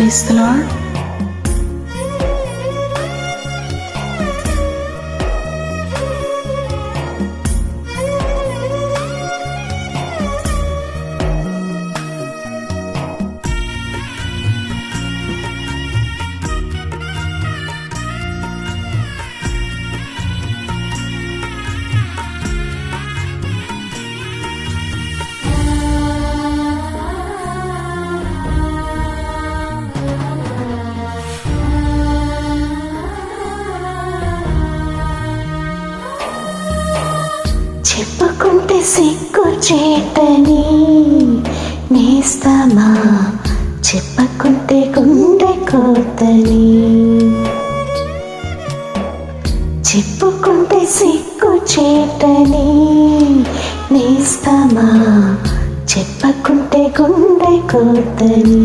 Praise the Lord. సిగ్గు చేటని నేస్తామా? చెప్పకుంటే గుండె కోతని. చెప్పుకుంటే సిగ్గు చేటని నేస్తామా? చెప్పకుంటే గుండె కోతని.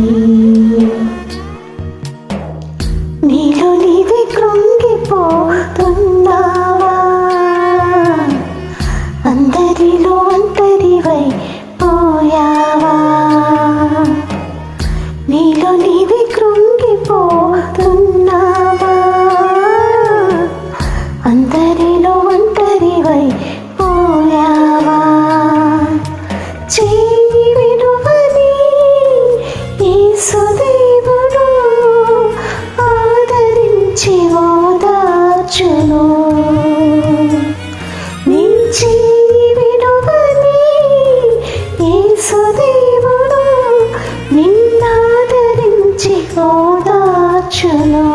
అందరిలో ఒంటరివై పోయావా? చేయి ఈ సుదేవుడు ఆదరించి ఓదార్చును నీ నిన్నాదరించి ఓదార్చును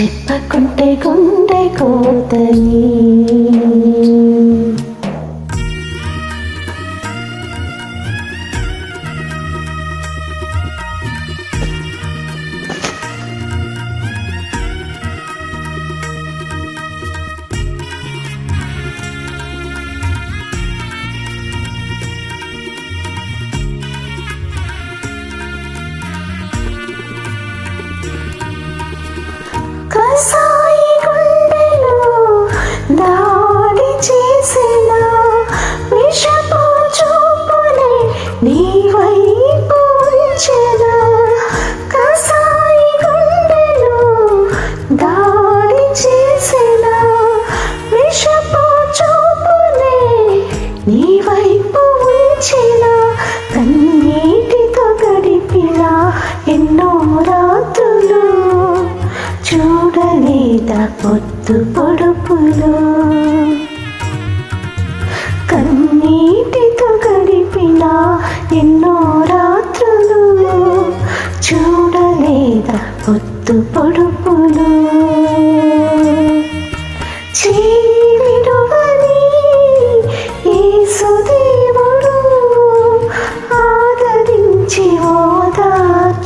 చెప్పకుంటే గుండె కోతని. వైపు ఉంచిన కన్నీటితో గడిపిన ఎన్నో రాత్రులు. చూడలేదా పొద్దు పొడుపులు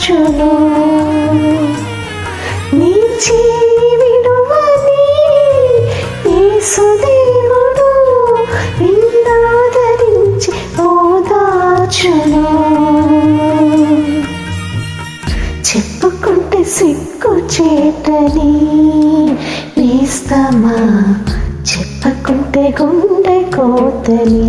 ఓదార్చును నీ చేయి విడువని యేసుదేవుడు నిన్నాదరించి ఓదార్చును. చెప్పుకుంటే సిగ్గు చేటని నేస్తామా? చెప్పకుంటే గుండె కోతని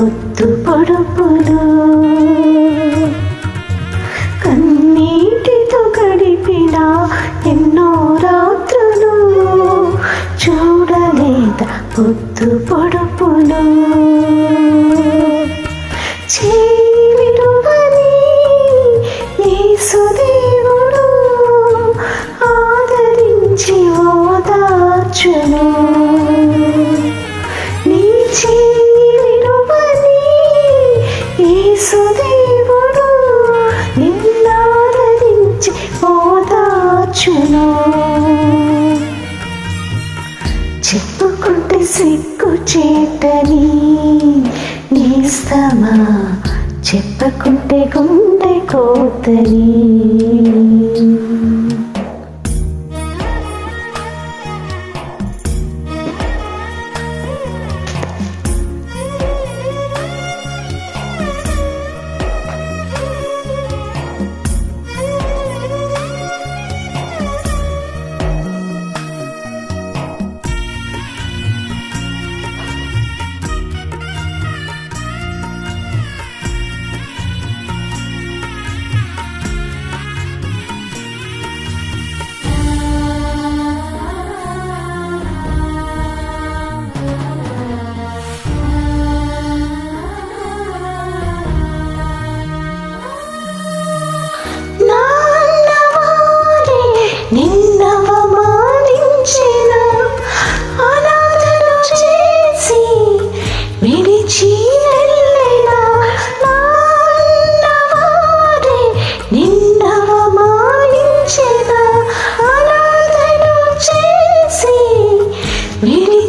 పొత్తు పొడుపులు కన్నీటితో గడిపిన ఎన్నో రాత్రులు చూడలేదా పొత్తు పొడుపులు ప్రేమిస్తామా చెప్పకుంటే గుండె కోతని.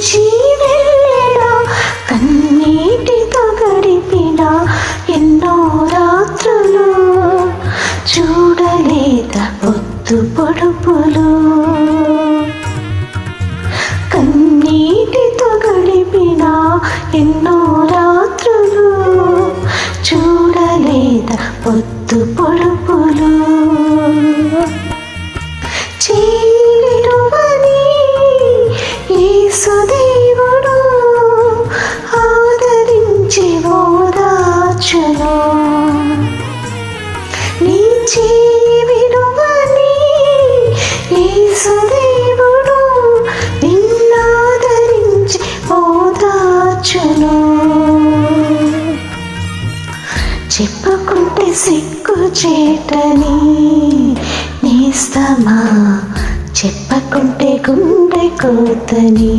విడిచి వెళ్ళినా? కన్నీటితో గడిపిన ఎన్నో రాత్రులు. చూడలేద పొద్దు పొడుపులు. కన్నీటితో గడిపిన ఎన్నో చెప్పుకుంటే సిగ్గు చేటని నేస్తమా? చెప్పకుంటే గుండె కోతని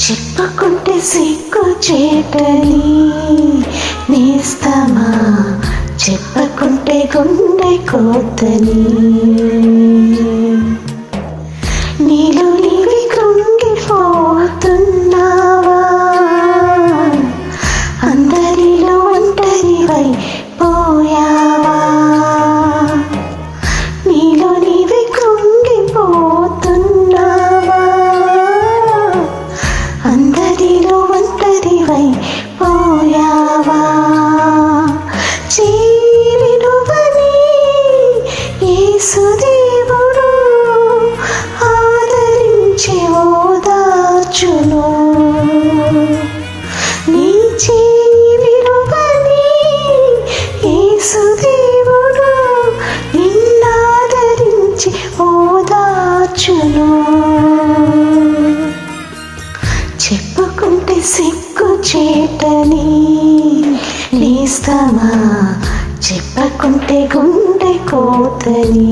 చెప్పుకుంటే సిగ్గు చేటని నేస్తమా? చెప్పకుంటే గుండె కోతని Hallelujah.